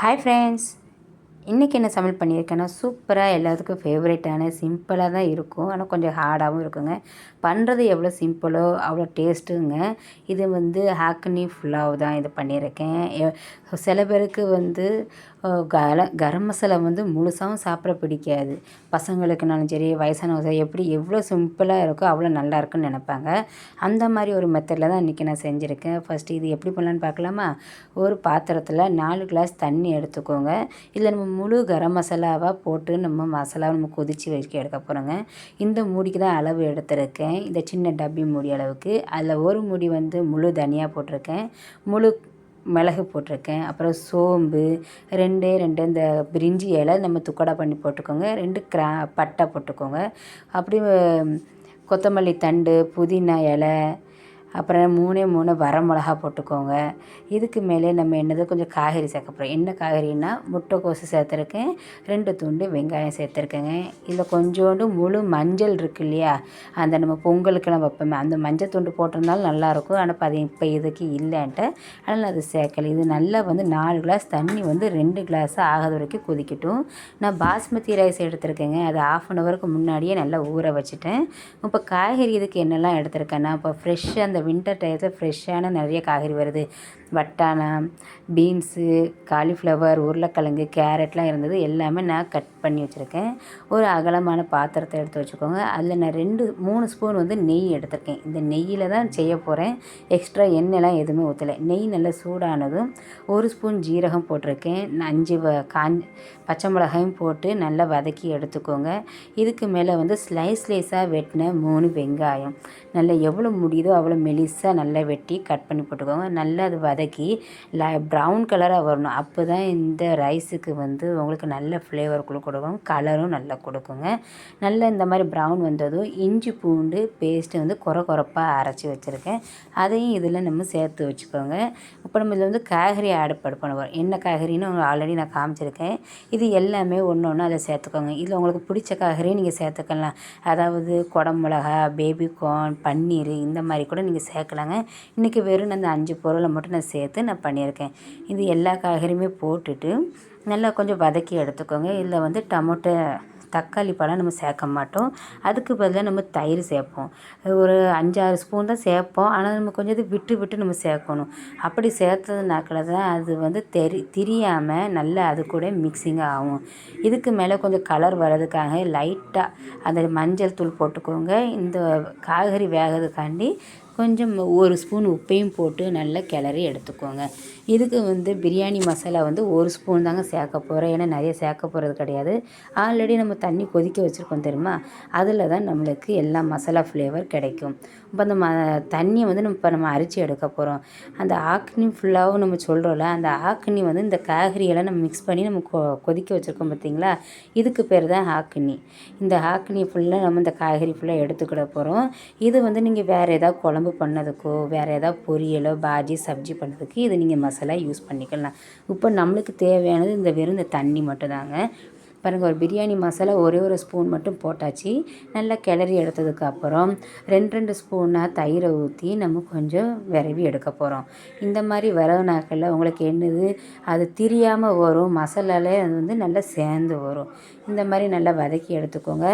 Hi friends இன்றைக்கி என்ன சமையல் பண்ணியிருக்கேன்னா சூப்பராக எல்லாத்துக்கும் ஃபேவரட்டான சிம்பிளாக தான் இருக்கும். ஆனால் கொஞ்சம் ஹார்டாகவும் இருக்குங்க. பண்ணுறது எவ்வளோ சிம்பிளோ அவ்வளோ டேஸ்ட்டுங்க இது வந்து ஹாக்கனி ஃபுல்லாக தான் இது பண்ணியிருக்கேன். சில பேருக்கு வந்து கல கரம் மசாலா வந்து முழுசாகவும் சாப்பிட பிடிக்காது. பசங்களுக்குனாலும் சரி வயசானவங்க சரி எப்படி எவ்வளோ சிம்பிளாக இருக்கோ அவ்வளோ நல்லா இருக்குன்னு நினைப்பாங்க. அந்த மாதிரி ஒரு மெத்தடில் தான் இன்றைக்கி நான் செஞ்சுருக்கேன். ஃபஸ்ட்டு இது எப்படி பண்ணலான்னு பார்க்கலாமா? ஒரு பாத்திரத்தில் நாலு கிளாஸ் தண்ணி எடுத்துக்கோங்க. இதில் நம்ம முழு கரம் மசாலாவாக போட்டு நம்ம மசாலாவை நம்ம கொதித்து வைக்க எடுக்க போகிறோங்க இந்த மூடிக்கு தான் அளவு எடுத்திருக்கேன். இந்த சின்ன டப்பி மூடி அளவுக்கு. அதில் ஒரு மூடி வந்து முழு தனியாக போட்டிருக்கேன். முழு மிளகு போட்டிருக்கேன். அப்புறம் சோம்பு ரெண்டே ரெண்டு இந்த பிரிஞ்சி இலை நம்ம துக்கடா பண்ணி போட்டுக்கோங்க. ரெண்டு கிரா பட்டை போட்டுக்கோங்க. அப்படி கொத்தமல்லி தண்டு புதினா இலை அப்புறம் மூணே மூணு வரமிளகா போட்டுக்கோங்க. இதுக்கு மேலே நம்ம என்னது கொஞ்சம் காய்கறி சேர்க்க போகிறோம் என்ன காய்கறின்னா முட்டைக்கோசு சேர்த்துருக்கேன். ரெண்டு துண்டு வெங்காயம் சேர்த்துருக்கேங்க. இதில் கொஞ்சோண்டு முழு மஞ்சள் இருக்கு இல்லையா? அந்த நம்ம பொங்கலுக்கெல்லாம் வைப்போமே அந்த மஞ்சள் துண்டு போட்டிருந்தாலும் நல்லாயிருக்கும். ஆனால் அது இப்போ இதுக்கு இல்லைன்ட்டு அதனால் அது சேர்க்கல. இது நல்லா வந்து நாலு கிளாஸ் தண்ணி வந்து ரெண்டு கிளாஸ் ஆகாத வரைக்கும் கொதிக்கட்டும். நான் பாஸ்மதி ரைஸ் எடுத்திருக்கேங்க. அது ஆஃப் அன் ஹவருக்கு முன்னாடியே நல்லா ஊற வச்சுட்டேன். இப்போ காய்கறி இதுக்கு என்னெல்லாம் எடுத்திருக்கேன்னா இப்போ ஃப்ரெஷ்ஷாக அந்த வின்டர் டயத்தில் ஃப்ரெஷ்ஷான நிறைய காய்கறி வருது. வட்டாணம் பீன்ஸு காலிஃப்ளவர் உருளைக்கிழங்கு கேரட்லாம் இருந்தது. எல்லாமே நான் கட் பண்ணி வச்சுருக்கேன். ஒரு அகலமான பாத்திரத்தை எடுத்து வச்சுக்கோங்க. அதில் நான் ரெண்டு மூணு ஸ்பூன் வந்து நெய் எடுத்திருக்கேன். இந்த நெய்யில் தான் செய்ய போகிறேன் எக்ஸ்ட்ரா எண்ணெய்லாம் எதுவுமே ஊற்றலை நெய் நல்லா சூடானதும் ஒரு ஸ்பூன் ஜீரகம் போட்டிருக்கேன். அஞ்சு வ காஞ்சி பச்சை மிளகாயும் போட்டு நல்லா வதக்கி எடுத்துக்கோங்க. இதுக்கு மேலே வந்து ஸ்லைஸ் ஸ்லைஸாக வெட்டின மூணு வெங்காயம். நல்லா எவ்வளோ முடியுதோ அவ்வளோ மெலிசாக நல்லா வெட்டி கட் பண்ணி போட்டுக்கோங்க. நல்லா அது வதக்கி ல ப்ரௌன் கலராக வரணும். அப்போ தான் இந்த ரைஸுக்கு வந்து உங்களுக்கு நல்ல ஃப்ளேவர் கொடுக்கும். கலரும் நல்லா கொடுக்குங்க. நல்லா இந்த மாதிரி ப்ரௌன் வந்ததும் இஞ்சி பூண்டு பேஸ்ட்டு வந்து குறை குறைப்பாக அரைச்சி வச்சுருக்கேன். அதையும் இதில் நம்ம சேர்த்து வச்சுக்கோங்க. இப்போ நம்ம இதில் வந்து காய்கறி ஆட் பண்ணுவோம் என்ன காய்கறின்னு ஆல்ரெடி நான் காமிச்சிருக்கேன். இது எல்லாமே ஒன்று ஒன்று அதை சேர்த்துக்கோங்க. இதில் உங்களுக்கு பிடிச்ச காய்கறியும் நீங்கள் சேர்த்துக்கலாம். அதாவது குடமிளகா பேபிகார்ன் பன்னீர் இந்த மாதிரி கூட நீங்கள் சேர்க்கலாங்க. இன்றைக்கி வெறும் அந்த அஞ்சு பொருளை மட்டும் நான் சேர்த்து நான் பண்ணியிருக்கேன். இது எல்லா காய்கறியுமே போட்டுட்டு நல்லா கொஞ்சம் வதக்கி எடுத்துக்கோங்க. இதில் வந்து டமோட்டோ தக்காளி பழம் நம்ம சேர்க்க மாட்டோம். அதுக்கு பதிலாக நம்ம தயிர் சேர்ப்போம். ஒரு அஞ்சாறு ஸ்பூன் தான் சேர்ப்போம். ஆனால் நம்ம கொஞ்சம் இது விட்டு விட்டு நம்ம சேர்க்கணும். அப்படி சேர்த்ததுனாக்கில் தான் அது வந்து தெரி திரியாமல் நல்லா அது கூட மிக்சிங் ஆகும். இதுக்கு மேலே கொஞ்சம் கலர் வர்றதுக்காக லைட்டாக அந்த மஞ்சள் தூள் போட்டுக்கோங்க. இந்த காய்கறி வேகிறதுக்காண்டி கொஞ்சம் ஒரு ஸ்பூன் உப்பையும் போட்டு நல்லா கிளறி எடுத்துக்கோங்க. இதுக்கு வந்து பிரியாணி மசாலா வந்து ஒரு ஸ்பூன் தாங்க சேர்க்க போகிறேன் ஏன்னா நிறைய சேர்க்க போகிறது கிடையாது. ஆல்ரெடி நம்ம தண்ணி கொதிக்க வச்சுருக்கோம் தெரியுமா? அதில் தான் நம்மளுக்கு எல்லா மசாலா ஃப்ளேவர் கிடைக்கும். இப்போ அந்த ம தண்ணியை வந்து நம்ம இப்போ நம்ம அரிச்சு எடுக்க போகிறோம் அந்த ஆக்னி ஃபுல்லாகவும் நம்ம சொல்கிறோம்ல அந்த ஆக்னி வந்து இந்த காய்கறியெல்லாம் நம்ம மிக்ஸ் பண்ணி நம்ம கொ கொதிக்க வச்சுருக்கோம் பார்த்திங்களா இதுக்கு பேர் தான் ஆக்னி இந்த ஆக்னி ஃபுல்லாக நம்ம இந்த காய்கறி ஃபுல்லாக எடுத்துக்கிட போகிறோம் இது வந்து நீங்கள் வேறு ஏதாவது குழம்பு பண்ணதுக்கோ வேறு ஏதாவது பொரியலோ பாஜி சப்ஜி பண்ணுறதுக்கு இது நீங்கள் மசாலா யூஸ் பண்ணிக்கலாம். இப்போ நம்மளுக்கு தேவையானது இந்த வெறும் இந்த தண்ணி மட்டும்தாங்க. பாருங்கள் ஒரு பிரியாணி மசாலா ஒரே ஒரு ஸ்பூன் மட்டும் போட்டாச்சு. நல்லா கிளறி எடுத்ததுக்கு அப்புறம் ரெண்டு ரெண்டு ஸ்பூனாக தயிரை ஊற்றி நம்ம கொஞ்சம் விரவி எடுக்க போகிறோம் இந்த மாதிரி வரவு நாட்களில் உங்களுக்கு என்னது? அது திரியாமல் வரும். மசாலாலே அது வந்து நல்லா சேர்ந்து வரும். இந்த மாதிரி நல்லா வதக்கி எடுத்துக்கோங்க.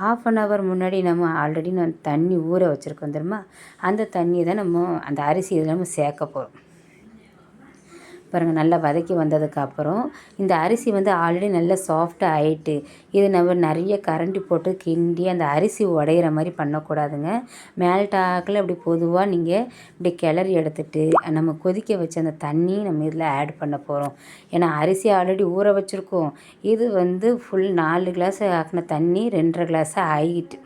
ஹாஃப் அன் ஹவர் முன்னாடி நம்ம ஆல்ரெடி நான் தண்ணி ஊற வச்சுருக்கோம் தெரியுமா? அந்த தண்ணியை தான் நம்ம அந்த அரிசி இதில் நம்ம சேர்க்க போகிறோம் பாருங்கள் நல்லா வதக்கி வந்ததுக்கப்புறம் இந்த அரிசி வந்து ஆல்ரெடி நல்லா சாஃப்டாக ஆயிட்டு இது நம்ம நிறைய கரண்டி போட்டு கிண்டி அந்த அரிசி உடையிற மாதிரி பண்ணக்கூடாதுங்க. மேல்டாக்கில் இப்படி பொதுவாக நீங்கள் இப்படி கிளறி எடுத்துட்டு நம்ம கொதிக்க வச்ச அந்த தண்ணி நம்ம இதில் ஆட் பண்ண போகிறோம் ஏன்னா அரிசி ஆல்ரெடி ஊற வச்சுருக்கோம். இது வந்து ஃபுல் நாலு கிளாஸ் ஆக்கின தண்ணி ரெண்டரை கிளாஸாக ஆகிட்டு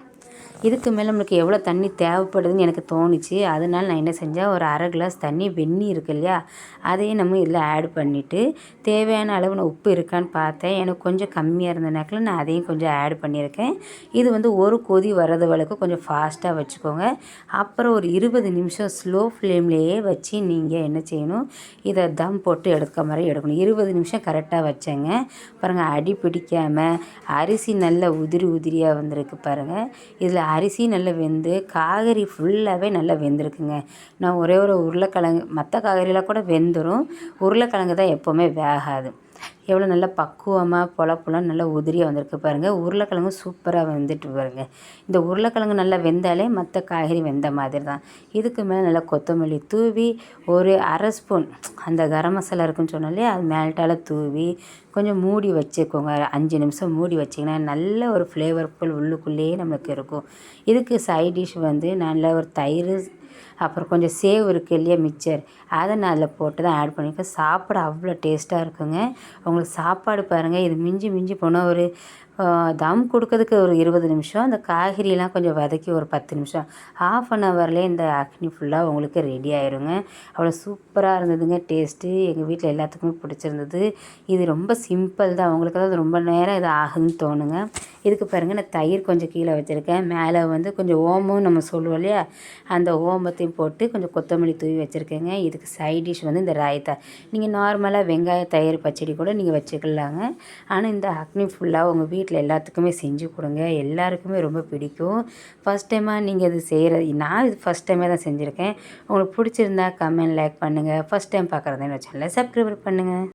இதுக்கு மேலே நம்மளுக்கு எவ்வளோ தண்ணி தேவைப்படுதுன்னு எனக்கு தோணுச்சு. அதனால நான் என்ன செஞ்சேன்? ஒரு அரை கிளாஸ் தண்ணி வெந்நி இருக்கு இல்லையா? அதையும் நம்ம இதில் ஆட் பண்ணிவிட்டு தேவையான அளவு நான் உப்பு இருக்கான்னு பார்த்தேன். எனக்கு கொஞ்சம் கம்மியாக இருந்தனாக்கில் நான் அதையும் கொஞ்சம் ஆட் பண்ணியிருக்கேன். இது வந்து ஒரு கொதி வர்றது வரைக்கும் கொஞ்சம் ஃபாஸ்ட்டாக வச்சுக்கோங்க. அப்புறம் ஒரு இருபது நிமிஷம் ஸ்லோ ஃப்ளேம்லேயே வச்சு நீங்கள் என்ன செய்யணும்? இதை தம் போட்டு எடுக்க மாதிரி எடுக்கணும். இருபது நிமிஷம் கரெக்டாக வச்சேங்க. பாருங்கள் அடி பிடிக்காமல் அரிசி நல்ல உதிரி உதிரியாக வந்திருக்கு பாருங்கள் இதில் அரிசி நல்லா வெந்து காய்கறி ஃபுல்லாகவே நல்லா வெந்திருக்குங்க. நான் ஒரே ஒரு உருளைக்கிழங்கு மற்ற காய்கறிலாம் கூட வெந்துடும் உருளைக்கிழங்கு தான் எப்போவுமே வேகாது. எவ்வளோ நல்லா பக்குவமாக பொல நல்லா உதிரியாக வந்திருக்கு பாருங்கள் உருளைக்கிழங்கு சூப்பராக வந்துட்டு பாருங்க. இந்த உருளைக்கிழங்கு நல்லா வெந்தாலே மற்ற காய்கறி வெந்த மாதிரி தான் இதுக்கு மேலே நல்லா கொத்தமல்லி தூவி ஒரு அரை ஸ்பூன் அந்த கரம் மசாலா இருக்குன்னு சொன்னாலே அது மேல்ட்டால் தூவி கொஞ்சம் மூடி வச்சுக்கோங்க. அஞ்சு நிமிஷம் மூடி வச்சிங்கன்னா நல்ல ஒரு ஃப்ளேவர்ஃபுல் உள்ளுக்குள்ளேயே நம்மளுக்கு இருக்கும். இதுக்கு சைட் டிஷ் வந்து நல்ல ஒரு தயிர் அப்புறம் கொஞ்சம் சேவ் இருக்குது இல்லையா மிக்சர் அதை நான் அதில் போட்டு தான் ஆட் பண்ணியிருக்கேன். சாப்பாடு அவ்வளோ டேஸ்ட்டாக இருக்குங்க. உங்களுக்கு சாப்பாடு பாருங்கள் இது மிஞ்சி மிஞ்சி போனால் ஒரு தம் கொடுக்கறதுக்கு ஒரு இருபது நிமிஷம். அந்த காய்கறிலாம் கொஞ்சம் வதக்கி ஒரு பத்து நிமிஷம். ஆஃப் அன் ஹவர்லேயே இந்த அக்னி ஃபுல்லாக உங்களுக்கு ரெடி ஆயிருங்க. அவ்வளோ சூப்பராக இருந்ததுங்க. டேஸ்ட்டு எங்கள் வீட்டில் எல்லாத்துக்குமே பிடிச்சிருந்தது. இது ரொம்ப சிம்பிள் தான். உங்களுக்கு அதாவது ரொம்ப நேரம் இது ஆகுன்னு தோணுங்க. இதுக்கு பாருங்கள் நான் தயிர் கொஞ்சம் கீழே வச்சுருக்கேன். மேலே வந்து கொஞ்சம் ஓமம் நம்ம சொல்லுவோம் இல்லையா? அந்த ஓமத்தையும் போட்டு கொஞ்சம் கொத்தமல்லி தூவி வச்சுருக்கேங்க. இதுக்கு சைட் டிஷ் வந்து இந்த ராயத்தா நீங்கள் நார்மலாக வெங்காய தயிர் பச்சடி கூட நீங்கள் வச்சுக்கலாங்க. ஆனால் இந்த அக்னி ஃபுல்லாக உங்கள் வீட்டில் வீட்டில் எல்லாத்துக்குமே செஞ்சு கொடுங்க. எல்லாருக்குமே ரொம்ப பிடிக்கும். ஃபஸ்ட் டைமாக நீங்கள் இது செய்கிறது நான் இது ஃபஸ்ட் டைமே தான் செஞ்சுருக்கேன். உங்களுக்கு பிடிச்சிருந்தா கமெண்ட் லைக் பண்ணுங்கள் ஃபஸ்ட் டைம் பார்க்குறதுன்னு சேனலை சப்ஸ்கிரைப் பண்ணுங்கள்